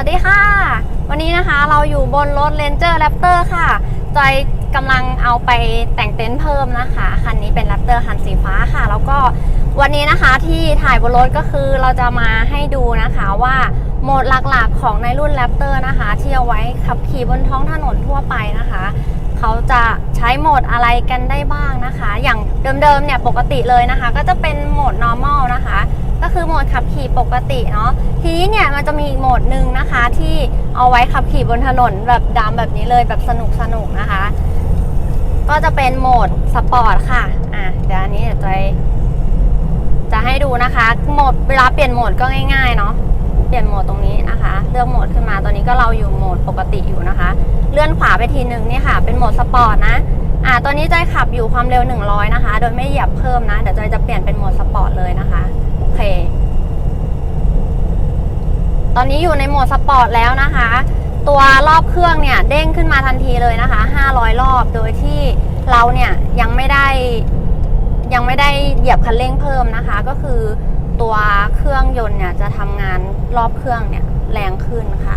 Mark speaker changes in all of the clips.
Speaker 1: วัสดีค่ะ วันนี้นะคะเราอยู่บนรถ Ranger Raptor ค่ะ จอยกำลังเอาไปแต่งเต็นท์เพิ่มนะคะ คันนี้เป็น Raptor คันสีฟ้าค่ะ แล้วก็วันนี้นะคะที่ถ่ายบนรถก็คือเราจะมาให้ดูนะคะว่าโหมดหลักๆของในรุ่น Raptor นะคะ ที่เอาไว้ขับขี่บนท้องถนนทั่วไปนะคะ เขาจะใช้โหมดอะไรกันได้บ้างนะคะ อย่างเดิมๆเนี่ยปกติเลยนะคะ ก็จะเป็นโหมด normal นะคะ ก็คือโหมดขับขี่ปกติเนาะทีนี้เนี่ยมันจะมีอีกโหมดหนึ่งนะคะ ที่เอาไว้ขับขี่บนถนนแบบดำแบบนี้เลยแบบสนุกสนุกนะคะ ก็จะเป็นโหมดสปอร์ตค่ะอะเดี๋ยวอันนี้เดี๋ยวจอยจะให้ดูนะคะโหมดเวลาเปลี่ยนโหมดก็ง่ายๆเนาะเปลี่ยนโหมดตรงนี้นะคะ เลือกโหมดขึ้นมาตอนนี้ก็เราอยู่โหมดปกติอยู่นะคะ เลื่อนขวาไปทีหนึ่งนี่ค่ะ เป็นโหมดสปอร์ตนะอ่าตัวนี้จอยขับอยู่ความเร็ว 100 นะคะ โดยไม่เหยียบเพิ่มนะ เดี๋ยวจอยจะเปลี่ยนเป็นโหมดสปอร์ตเลยนะคะ เค ตอนนี้อยู่ในโหมดสปอร์ตแล้วนะคะ ตัวรอบเครื่องเนี่ยเด้งขึ้นมาทันทีเลยนะคะ 500 รอบ โดยที่เราเนี่ยยังไม่ได้ยังไม่ได้เหยียบคันเร่งเพิ่มนะคะ ก็คือตัวเครื่องยนต์เนี่ยจะทำงานรอบเครื่องเนี่ยแรงขึ้นค่ะ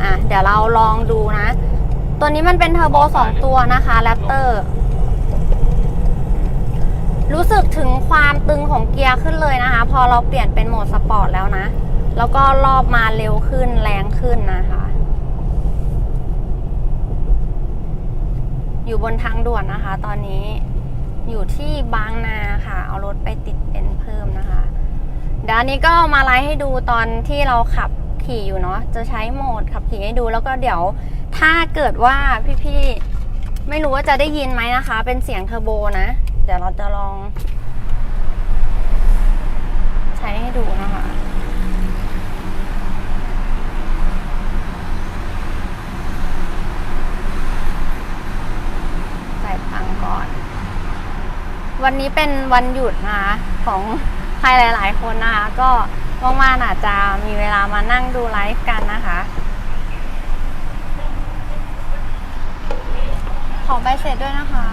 Speaker 1: อะ เดี๋ยวเราลองดูนะ ตัวนี้มันเป็นเทอร์โบ 2 ตัวนะคะแรปเตอร์ รู้สึกถึงความตึงของเกียร์ขึ้นเลยนะคะ พอเราเปลี่ยนเป็นโหมดสปอร์ตแล้วนะ แล้วก็รอบมาเร็วขึ้นแรงขึ้นนะคะ อยู่บนทางด่วนนะคะ ตอนนี้อยู่ที่บางนาค่ะ เอารถไปติดเป็นเพิ่มนะคะ เดี๋ยวนนี้ก็มาไลฟ์ให้ดูตอนที่เราขับขี่อยู่เนาะจะใช้โหมดขับขี่ให้ดูแล้วก็เดี๋ยวถ้าเกิดว่าพี่ๆไม่รู้ว่าจะได้ยินไหมนะคะ เป็นเสียงเทอร์โบนะ เดี๋ยวเราจะลอง ใช้ให้ดูนะคะใส่ตังก่อน วันนี้เป็นวันหยุดนะคะของใครหลาย ๆ คนนะคะ ก็ว่างๆอาจจะมีเวลามานั่งดูไลฟ์กันนะคะขอใบเสร็จด้วยนะคะ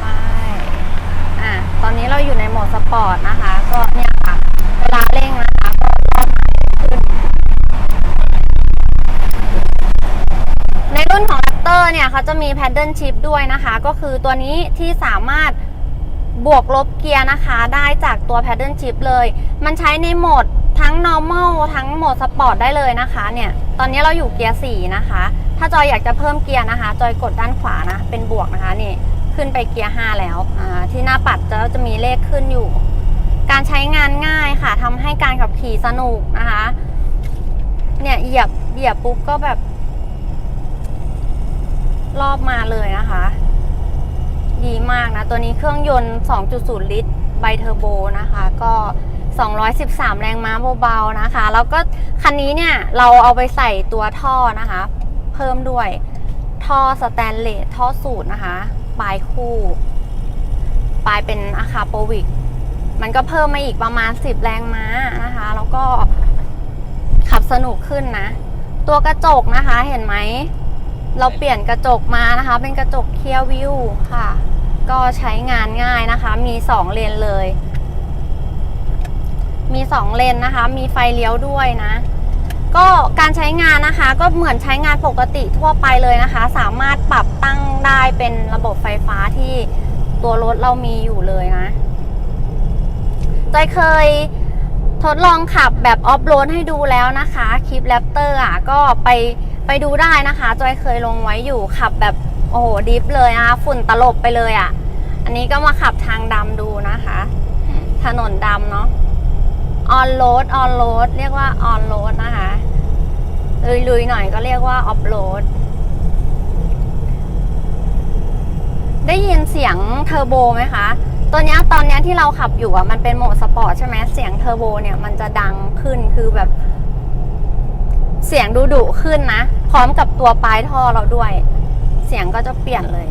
Speaker 1: ไป อะ ตอนนี้เราอยู่ในโห มดสปอร์ตนะคะ ก็เนี่ยค่ะ เวลาเร่งนะคะก็รอบมาขึ้น ในรุ่นของ Raptor เนี่ยเขาจะมี Paddle Shift ด้วยนะคะ ก็คือตัวนี้ที่สามารถบวกลบเกียร์นะคะ ได้จากตัว Paddle Shift เลย มันใช้ในโหมดทั้ง normal ทั้งโหมดสปอร์ตได้เลยนะคะ เนี่ย ตอนนี้เราอยู่เกียร์4นะคะ ถ้าจอยอยากจะเพิ่มเกียร์นะคะ จอยกดด้านขวานะ เป็นบวกนะคะนี่ ขึ้นไปเกียร์ 5 แล้วที่หน้าปัดจะจะมีเลขขึ้นอยู่ การใช้งานง่ายค่ะทำให้การขับขี่สนุกนะคะ เนี่ยเหยียบเหยียบปุ๊บก็แบบ รอบมาเลยนะคะ ดีมากนะ ตัวนี้เครื่องยนต์ 2.0 ลิตรไบเทอร์โบนะคะ ก็ 213 แรงม้าเบาๆนะคะ แล้วก็คันนี้เนี่ยเราเอาไปใส่ตัวท่อนะคะ เพิ่มด้วยท่อสแตนเลสท่อสูตรนะคะ ปลายคู่ ปลายเป็นอาคาโปวิก มันก็เพิ่มมาอีกประมาณ 10 แรงม้านะคะ แล้วก็ขับสนุกขึ้นนะ ตัวกระจกนะคะเห็นไหม เราเปลี่ยนกระจกมานะคะ เป็นกระจกเคียร์วิวค่ะ ก็ใช้งานง่ายนะคะ มี 2 เลนเลย มี 2 เลนนะคะ มีไฟเลี้ยวด้วยนะ ก็การใช้งานนะคะ ก็เหมือนใช้งานปกติทั่วไปเลยนะคะ สามารถปรับตั้งได้เป็นระบบไฟฟ้าที่ตัวรถเรามีอยู่เลยนะจอยเคยทดลองขับแบบออฟโรดให้ดูแล้วนะคะ คลิปแรปเตอร์อะก็ไปไปดูได้นะคะ จอยเคยลงไว้อยู่ขับแบบโอ้โหดิฟเลยนะคะ ฝุ่นตลบไปเลยอะ อันนี้ก็มาขับทางดำดูนะคะ ถนนดำเนาะออนโรดออนโรดเรียกว่าออนโรดนะคะ ลุยๆหน่อยก็เรียกว่าออฟโรดได้ยินเสียงเทอร์โบไหมคะ ตัวนี้ตอนนี้ที่เราขับอยู่อะมันเป็นโหมดสปอร์ตใช่ไหมเสียงเทอร์โบเนี่ยมันจะดังขึ้นคือแบบ เสียงดุดุขึ้นนะ พร้อมกับตัวปลายท่อเราด้วย เสียงก็จะเปลี่ยนเลย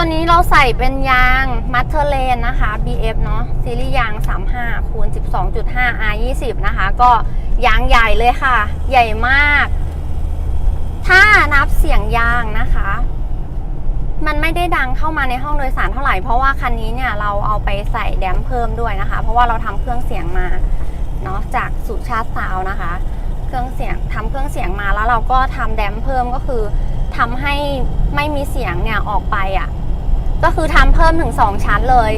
Speaker 1: ตัวนี้เราใส่เป็นยางมัตเทอร์เลนนะคะ BF เนาะซีรีส์ยาง 35คูณ2.5 R20 นะคะ ก็ยางใหญ่เลยค่ะ ใหญ่มาก ถ้านับเสียงยางนะคะ มันไม่ได้ดังเข้ามาในห้องโดยสารเท่าไหร่ เพราะว่าคันนี้เนี่ยเราเอาไปใส่แดมเพิ่มด้วยนะคะ เพราะว่าเราทำเครื่องเสียงมาเนาะจากสุชาติซาวน์นะคะ เครื่องเสียงทำเครื่องเสียงมาแล้วเราก็ทำแดมเพิ่มก็คือทำให้ไม่มีเสียงเนี่ยออกไปอะ่ะ ก็คือทำเพิ่มถึง 2 ชั้นเลย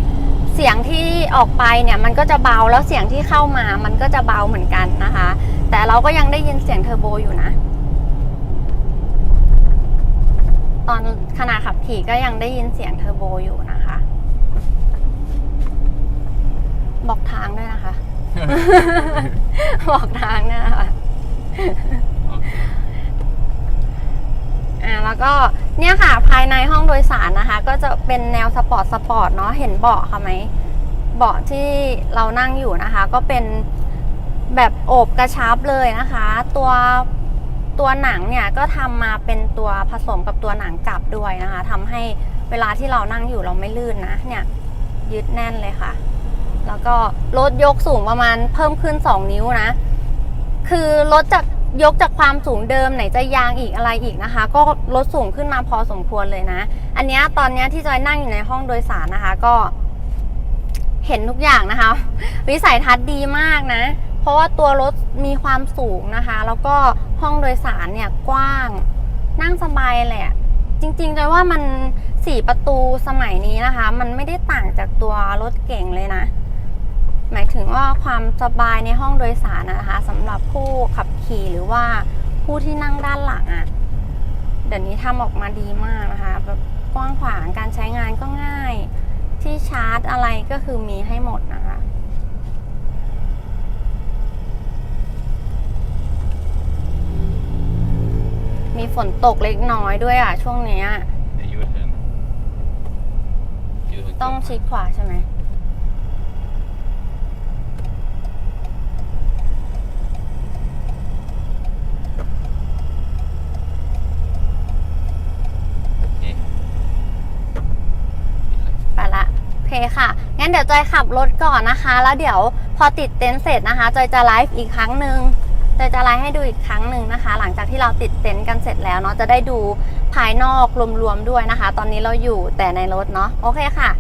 Speaker 1: เสียงที่ออกไปเนี่ยมันก็จะเบาแล้วเสียงที่เข้ามามันก็จะเบาเหมือนกันนะคะ แต่เราก็ยังได้ยินเสียงเทอร์โบอยู่นะ ตอนขณะขับขี่ก็ยังได้ยินเสียงเทอร์โบอยู่นะคะ บอกทางด้วยนะคะ บอกทางด้วยนะคะ
Speaker 2: โอ่า
Speaker 1: แล้วก็เนี่ยค่ะภายในห้องโดยสารนะคะ ก็จะเป็นแนวสปอร์ตสปอร์ตเนาะเห็นเบาะค่ะไหมเบาะที่เรานั่งอยู่นะคะ ก็เป็นแบบโอบกระชับเลยนะคะ ตัวตัวหนังเนี่ยก็ทำมาเป็นตัวผสมกับตัวหนังกลับด้วยนะคะทำให้เวลาที่เรานั่งอยู่เราไม่ลื่นนะเนี่ยยึดแน่นเลยค่ะ แล้วก็รถยกสูงประมาณเพิ่มขึ้น 2 นิ้วนะ คือรถจาก ยกจากความสูงเดิมไหนจะยางอีกอะไรอีกนะคะ ก็ลดสูงขึ้นมาพอสมควรเลยนะ อันนี้ตอนนี้ที่จอยนั่งอยู่ในห้องโดยสารนะคะ ก็เห็นทุกอย่างนะคะ วิสัยทัศน์ดีมากนะ เพราะว่าตัวรถมีความสูงนะคะ แล้วก็ห้องโดยสารเนี่ยกว้างนั่งสบายแหละ จริงๆจอยว่ามันสี่ประตูสมัยนี้นะคะ มันไม่ได้ต่างจากตัวรถเก่งเลยนะ หมายถึงว่าความสบายในห้องโดยสารนะคะสำหรับผู้ขับขี่หรือว่าผู้ที่นั่งด้านหลังอะ่ะเดี๋ยวนี้ทำออกมาดีมากนะคะแบบกว้างขวางการใช้งานก็ง่าย ที่ชาร์จอะไรก็คือมีให้หมดนะคะมีฝนตกเล็กน้อยด้วยอะ ช่วงเนี้ย
Speaker 2: เดี๋ยวยูเทิร์นยูเทิร์น
Speaker 1: ต้องชิดขวาใช่ไหม
Speaker 2: โอเค
Speaker 1: ไปละโอ เคค่ะ งั้นเดี๋ยวจอยขับรถก่อนนะคะ แล้วเดี๋ยวพอติดเต็นท์เสร็จนะคะจอยจะไลฟ์อีกครั้งหนึ่งจอยจะไลฟ์ให้ดูอีกครั้งหนึ่งนะคะ หลังจากที่เราติดเต็นท์กันเสร็จแล้วเนาะจะได้ดูภายนอกรวมๆด้วยนะคะ ตอนนี้เราอยู่แต่ในรถเนาะโอเคค่ะ